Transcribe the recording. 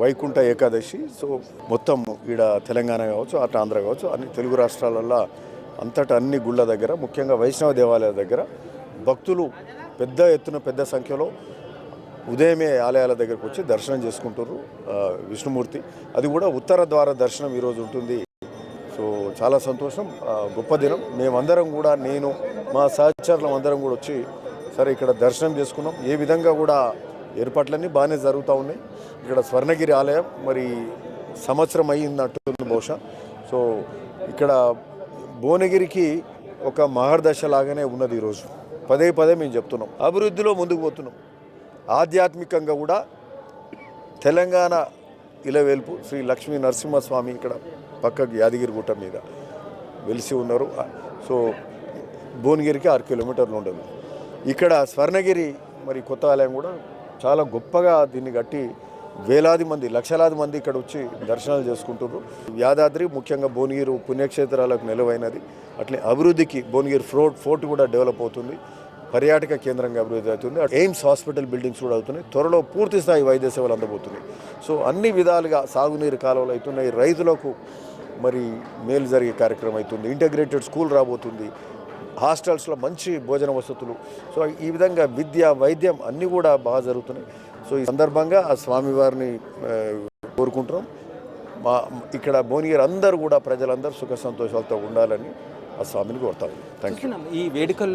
Vaikuntha Ekadashi so మొత్తం ఈడ తెలంగాణ కావచ్చు అటు ఆంధ్ర కావచ్చు అన్ని తెలుగు రాష్ట్రాలల్లో అంతటా అన్ని గుళ్ళ దగ్గర ముఖ్యంగా వైష్ణవ దేవాలయాల దగ్గర భక్తులు పెద్ద ఎత్తున పెద్ద సంఖ్యలో ఉదయమే ఆలయాల దగ్గరకు వచ్చి దర్శనం చేసుకుంటారు విష్ణుమూర్తి. అది కూడా ఉత్తర ద్వార దర్శనం ఈరోజు ఉంటుంది. సో చాలా సంతోషం గొప్ప దినం. మేమందరం కూడా నేను మా సహచరులం అందరం కూడా వచ్చి సరే ఇక్కడ దర్శనం చేసుకున్నాం. ఏ విధంగా కూడా ఏర్పాట్లన్నీ బాగానే జరుగుతూ ఉన్నాయి. ఇక్కడ స్వర్ణగిరి ఆలయం మరి సంవత్సరం అయ్యిందంటుంది బహుశా. సో ఇక్కడ భువనగిరికి ఒక మహర్దశ లాగానే ఉన్నది ఈరోజు పదే పదే మేము చెప్తున్నాం. అభివృద్ధిలో ముందుకు పోతున్నాం. ఆధ్యాత్మికంగా కూడా తెలంగాణ ఇలవేల్పు శ్రీ లక్ష్మీ నరసింహస్వామి ఇక్కడ పక్కకు యాదగిరిగుట్ట మీద వెలిసి ఉన్నారు. సో భువనగిరికి ఆరు కిలోమీటర్లు ఉండదు. ఇక్కడ స్వర్ణగిరి మరి కొత్త ఆలయం కూడా చాలా గొప్పగా దీన్ని కట్టి వేలాది మంది లక్షలాది మంది ఇక్కడ వచ్చి దర్శనాలు చేసుకుంటున్నారు. యాదాద్రి ముఖ్యంగా భువనగిరి పుణ్యక్షేత్రాలకు నిలవైనది. అట్లే అభివృద్ధికి భువనగిరి ఫోర్ట్ ఫోర్ట్ కూడా డెవలప్ అవుతుంది. పర్యాటక కేంద్రంగా అభివృద్ధి అవుతుంది. ఎయిమ్స్ హాస్పిటల్ బిల్డింగ్స్ కూడా అవుతున్నాయి. త్వరలో పూర్తి స్థాయి వైద్య సేవలు అందబోతున్నాయి. సో అన్ని విధాలుగా సాగునీరు కాలువలు అవుతున్నాయి. రైతులకు మరి మేలు జరిగే కార్యక్రమం అవుతుంది. ఇంటగ్రేటెడ్ స్కూల్ రాబోతుంది. హాస్టల్స్లో మంచి భోజన వసతులు. సో ఈ విధంగా విద్య వైద్యం అన్నీ కూడా బాగా జరుగుతున్నాయి. సో ఈ సందర్భంగా ఆ స్వామివారిని కోరుకుంటున్నాం. మా ఇక్కడ భువనగిరి అందరూ కూడా ప్రజలందరూ సుఖ సంతోషాలతో ఉండాలని ఆ స్వామిని కోరుతాం థ్యాంక్ యూ ఈ వేడుకల్లో